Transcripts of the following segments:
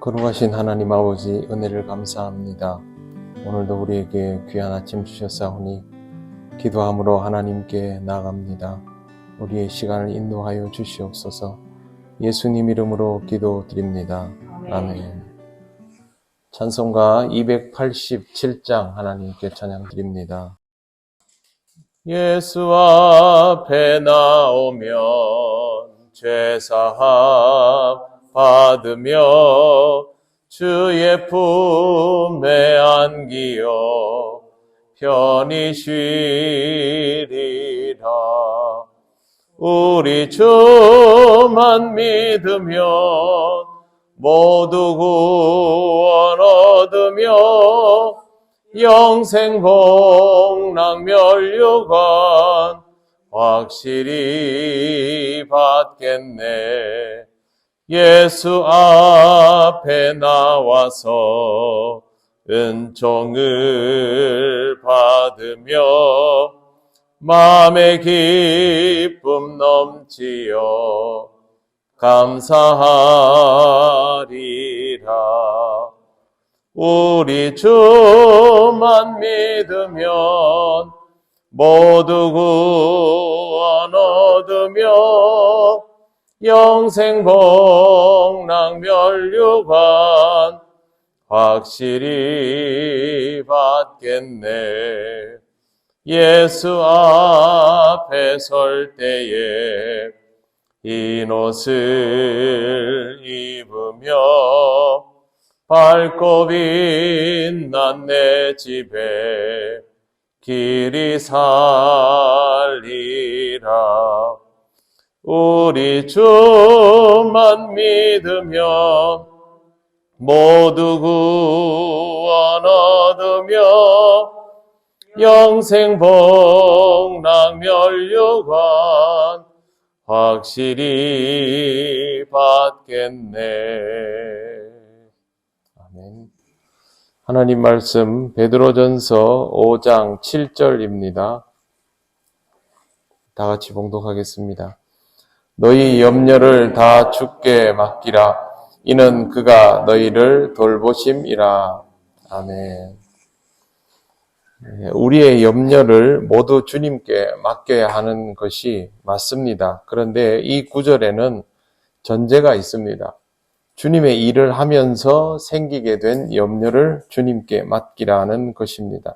거룩하신 하나님 아버지 은혜를 감사합니다. 오늘도 우리에게 귀한 아침 주셨사오니 기도함으로 하나님께 나갑니다. 우리의 시간을 인도하여 주시옵소서. 예수님 이름으로 기도드립니다. 아멘. 찬송가 287장 하나님께 찬양드립니다. 예수 앞에 나오면 죄사함 받으며 주의 품에 안기어 편히 쉬리라. 우리 주만 믿으면 모두 구원 얻으며 영생 복락 멸류관 확실히 받겠네. 예수 앞에 나와서 은총을 받으며 마음의 기쁨 넘치어 감사하리라. 우리 주만 믿으면 모두 구원 얻으며 영생 복락 멸류관 확실히 받겠네. 예수 앞에 설 때에 흰 옷을 입으며 밝고 빛난 내 집에 길이 살리라. 우리 주만 믿으면 모두 구원 얻으며 영생 복락 멸류관 확실히 받겠네. 아멘. 하나님 말씀 베드로전서 5장 7절입니다. 다 같이 봉독하겠습니다. 너희 염려를 다 주께 맡기라. 이는 그가 너희를 돌보심이라. 아멘. 네, 우리의 염려를 모두 주님께 맡겨야 하는 것이 맞습니다. 그런데 이 구절에는 전제가 있습니다. 주님의 일을 하면서 생기게 된 염려를 주님께 맡기라는 것입니다.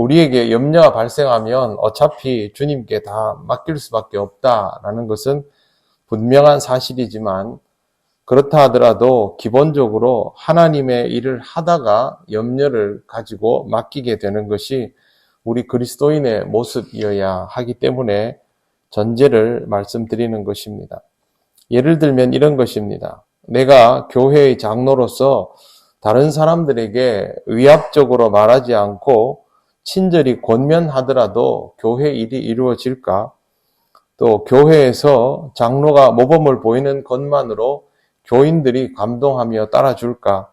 우리에게 염려가 발생하면 어차피 주님께 다 맡길 수밖에 없다라는 것은 분명한 사실이지만 그렇다 하더라도 기본적으로 하나님의 일을 하다가 염려를 가지고 맡기게 되는 것이 우리 그리스도인의 모습이어야 하기 때문에 전제를 말씀드리는 것입니다. 예를 들면 이런 것입니다. 내가 교회의 장로로서 다른 사람들에게 위압적으로 말하지 않고 친절히 권면하더라도 교회 일이 이루어질까? 또 교회에서 장로가 모범을 보이는 것만으로 교인들이 감동하며 따라줄까?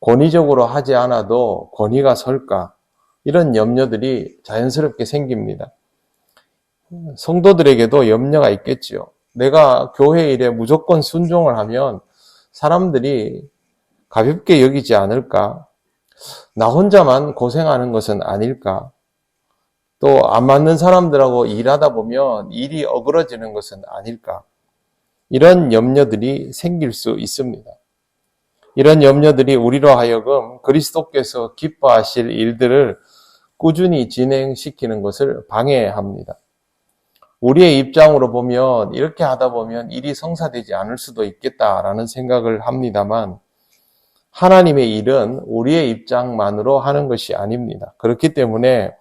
권위적으로 하지 않아도 권위가 설까? 이런 염려들이 자연스럽게 생깁니다. 성도들에게도 염려가 있겠지요. 내가 교회 일에 무조건 순종을 하면 사람들이 가볍게 여기지 않을까? 나 혼자만 고생하는 것은 아닐까? 또 안 맞는 사람들하고 일하다 보면 일이 어그러지는 것은 아닐까? 이런 염려들이 생길 수 있습니다. 이런 염려들이 우리로 하여금 그리스도께서 기뻐하실 일들을 꾸준히 진행시키는 것을 방해합니다. 우리의 입장으로 보면 이렇게 하다 보면 일이 성사되지 않을 수도 있겠다라는 생각을 합니다만 하나님의 일은 우리의 입장만으로 하는 것이 아닙니다. 그렇기 때문에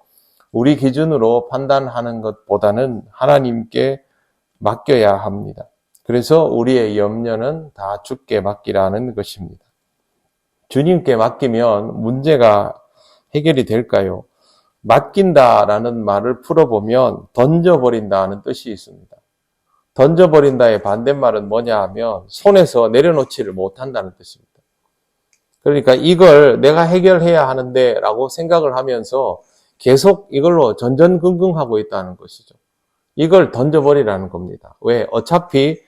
우리 기준으로 판단하는 것보다는 하나님께 맡겨야 합니다. 그래서 우리의 염려는 다 주께 맡기라는 것입니다. 주님께 맡기면 문제가 해결이 될까요? 맡긴다라는 말을 풀어보면 던져버린다는 뜻이 있습니다. 던져버린다의 반대말은 뭐냐 하면 손에서 내려놓지를 못한다는 뜻입니다. 그러니까 이걸 내가 해결해야 하는데 라고 생각을 하면서 계속 이걸로 전전긍긍하고 있다는 것이죠. 이걸 던져버리라는 겁니다. 왜? 어차피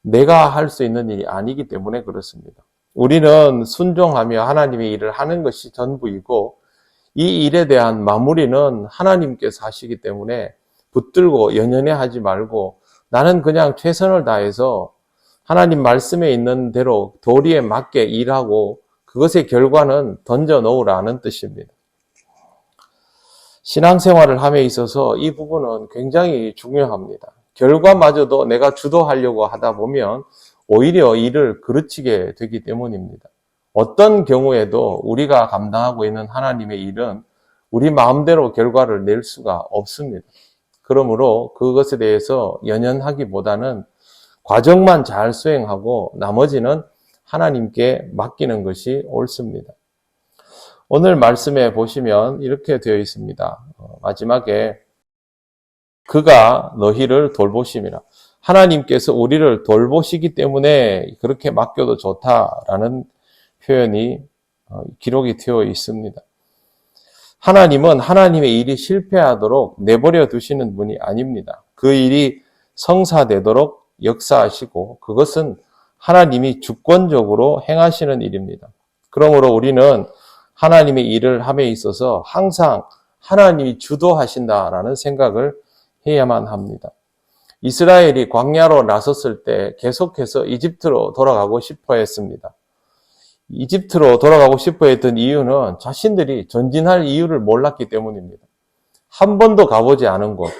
내가 할 수 있는 일이 아니기 때문에 그렇습니다. 우리는 순종하며 하나님의 일을 하는 것이 전부이고 이 일에 대한 마무리는 하나님께서 하시기 때문에 붙들고 연연해 하지 말고 나는 그냥 최선을 다해서 하나님 말씀에 있는 대로 도리에 맞게 일하고 그것의 결과는 던져 놓으라는 뜻입니다. 신앙생활을 함에 있어서 이 부분은 굉장히 중요합니다. 결과마저도 내가 주도하려고 하다 보면 오히려 일을 그르치게 되기 때문입니다. 어떤 경우에도 우리가 감당하고 있는 하나님의 일은 우리 마음대로 결과를 낼 수가 없습니다. 그러므로 그것에 대해서 연연하기보다는 과정만 잘 수행하고 나머지는 하나님께 맡기는 것이 옳습니다. 오늘 말씀에 보시면 이렇게 되어 있습니다. 어, 마지막에 그가 너희를 돌보심이라. 하나님께서 우리를 돌보시기 때문에 그렇게 맡겨도 좋다라는 표현이 어, 기록이 되어 있습니다. 하나님은 하나님의 일이 실패하도록 내버려 두시는 분이 아닙니다. 그 일이 성사되도록 역사하시고 그것은 하나님이 주권적으로 행하시는 일입니다. 그러므로 우리는 하나님의 일을 함에 있어서 항상 하나님이 주도하신다라는 생각을 해야만 합니다. 이스라엘이 광야로 나섰을 때 계속해서 이집트로 돌아가고 싶어 했습니다. 이집트로 돌아가고 싶어 했던 이유는 자신들이 전진할 이유를 몰랐기 때문입니다. 한 번도 가보지 않은 곳,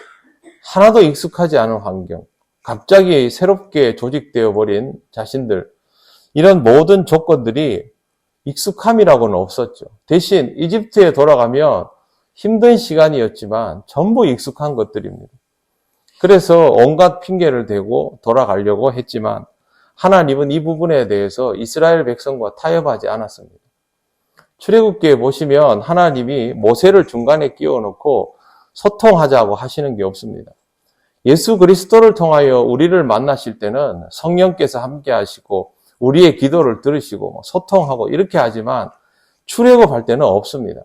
하나도 익숙하지 않은 환경, 갑자기 새롭게 조직되어 버린 자신들, 이런 모든 조건들이 익숙함이라고는 없었죠. 대신 이집트에 돌아가면 힘든 시간이었지만 전부 익숙한 것들입니다. 그래서 온갖 핑계를 대고 돌아가려고 했지만 하나님은 이 부분에 대해서 이스라엘 백성과 타협하지 않았습니다. 출애굽기에 보시면 하나님이 모세를 중간에 끼워 넣고 소통하자고 하시는 게 없습니다. 예수 그리스도를 통하여 우리를 만나실 때는 성령께서 함께 하시고 우리의 기도를 들으시고 소통하고 이렇게 하지만 출애굽할 때는 없습니다.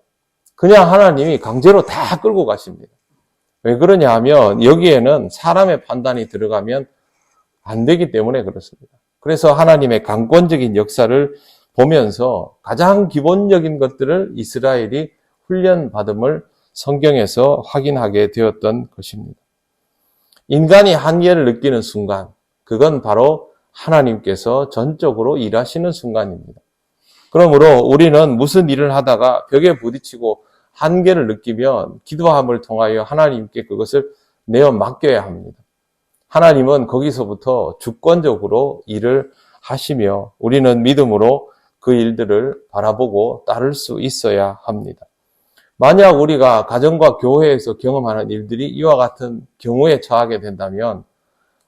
그냥 하나님이 강제로 다 끌고 가십니다. 왜 그러냐 하면 여기에는 사람의 판단이 들어가면 안 되기 때문에 그렇습니다. 그래서 하나님의 강권적인 역사를 보면서 가장 기본적인 것들을 이스라엘이 훈련받음을 성경에서 확인하게 되었던 것입니다. 인간이 한계를 느끼는 순간, 그건 바로 하나님께서 전적으로 일하시는 순간입니다. 그러므로 우리는 무슨 일을 하다가 벽에 부딪히고 한계를 느끼면 기도함을 통하여 하나님께 그것을 내어 맡겨야 합니다. 하나님은 거기서부터 주권적으로 일을 하시며 우리는 믿음으로 그 일들을 바라보고 따를 수 있어야 합니다. 만약 우리가 가정과 교회에서 경험하는 일들이 이와 같은 경우에 처하게 된다면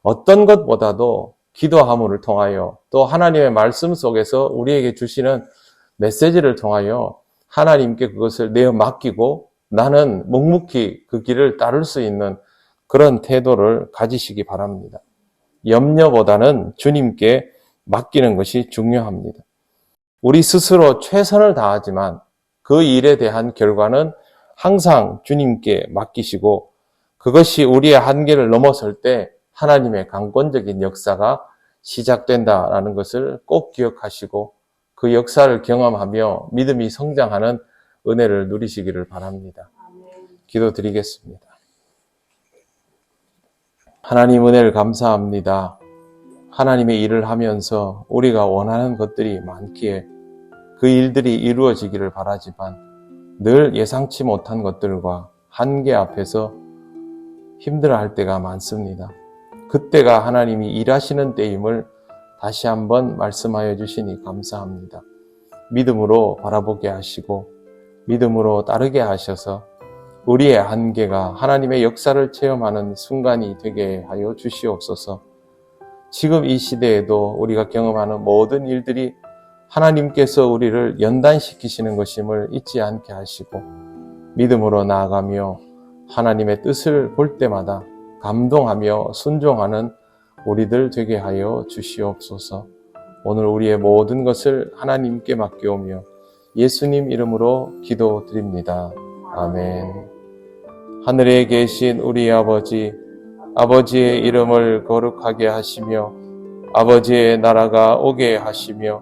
어떤 것보다도 기도함을 통하여 또 하나님의 말씀 속에서 우리에게 주시는 메시지를 통하여 하나님께 그것을 내어 맡기고 나는 묵묵히 그 길을 따를 수 있는 그런 태도를 가지시기 바랍니다. 염려보다는 주님께 맡기는 것이 중요합니다. 우리 스스로 최선을 다하지만 그 일에 대한 결과는 항상 주님께 맡기시고 그것이 우리의 한계를 넘어설 때 하나님의 강권적인 역사가 시작된다라는 것을 꼭 기억하시고 그 역사를 경험하며 믿음이 성장하는 은혜를 누리시기를 바랍니다. 기도 드리겠습니다. 하나님 은혜를 감사합니다. 하나님의 일을 하면서 우리가 원하는 것들이 많기에 그 일들이 이루어지기를 바라지만 늘 예상치 못한 것들과 한계 앞에서 힘들어할 때가 많습니다. 그때가 하나님이 일하시는 때임을 다시 한번 말씀하여 주시니 감사합니다. 믿음으로 바라보게 하시고 믿음으로 따르게 하셔서 우리의 한계가 하나님의 역사를 체험하는 순간이 되게 하여 주시옵소서. 지금 이 시대에도 우리가 경험하는 모든 일들이 하나님께서 우리를 연단시키시는 것임을 잊지 않게 하시고 믿음으로 나아가며 하나님의 뜻을 볼 때마다 감동하며 순종하는 우리들 되게 하여 주시옵소서. 오늘 우리의 모든 것을 하나님께 맡겨오며 예수님 이름으로 기도드립니다. 아멘. 하늘에 계신 우리 아버지, 아버지의 이름을 거룩하게 하시며 아버지의 나라가 오게 하시며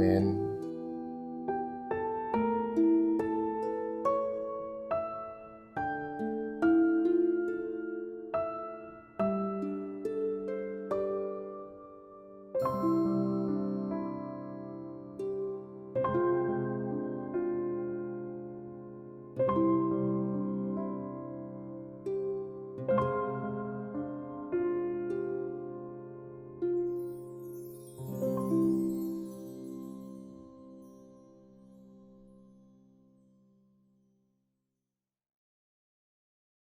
아멘.